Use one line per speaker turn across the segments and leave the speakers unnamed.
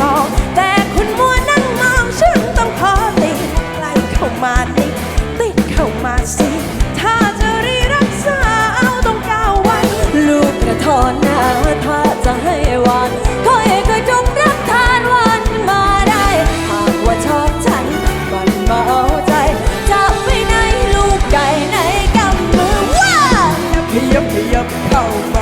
บอก แต่คุณมัวนั่งมองฉันต้องพอติดใกล้เข้ามาติดติดเข้ามาสิ ถ้าจะรีรักษาเอาต้องก้าวไว้
ลูกกระทอนนาถ้าจะให้หวานคอยคอยจงรับทานวันมาได้ หากว่าชอบฉันมันมาเอาใจจับไปในลูกใหญ่ในกำมือ
ว้าขยับขยับเข้ามา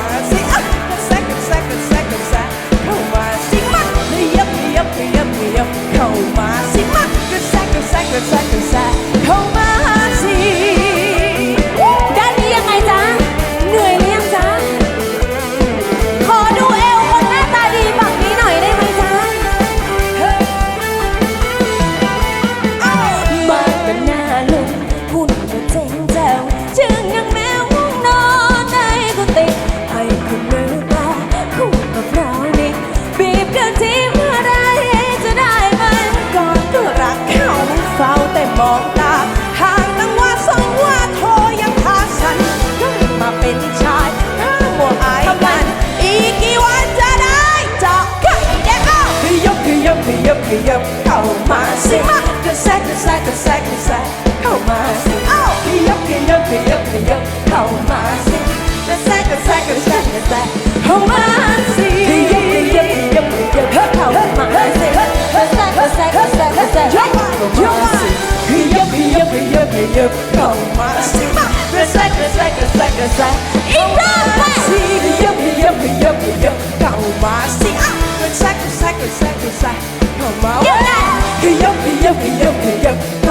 sing ha Cassette, cassette, cassette, cassette How am I sing Oh Yuck, yuck, yuck, see. How am I sing Cassette, cassette, cassette, cassette How am I sing Yuck, yuck, yuck, yuck How am I sing Cassette, cassette, cassette, cassette How am I sing Yuck, yuck, yuck, yuck see. am I sing Cassette, cassette, cassette, cassette How am I sing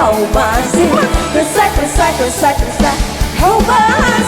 Oh my seat. Recycle, recycle, recycle,
recycle. Hold my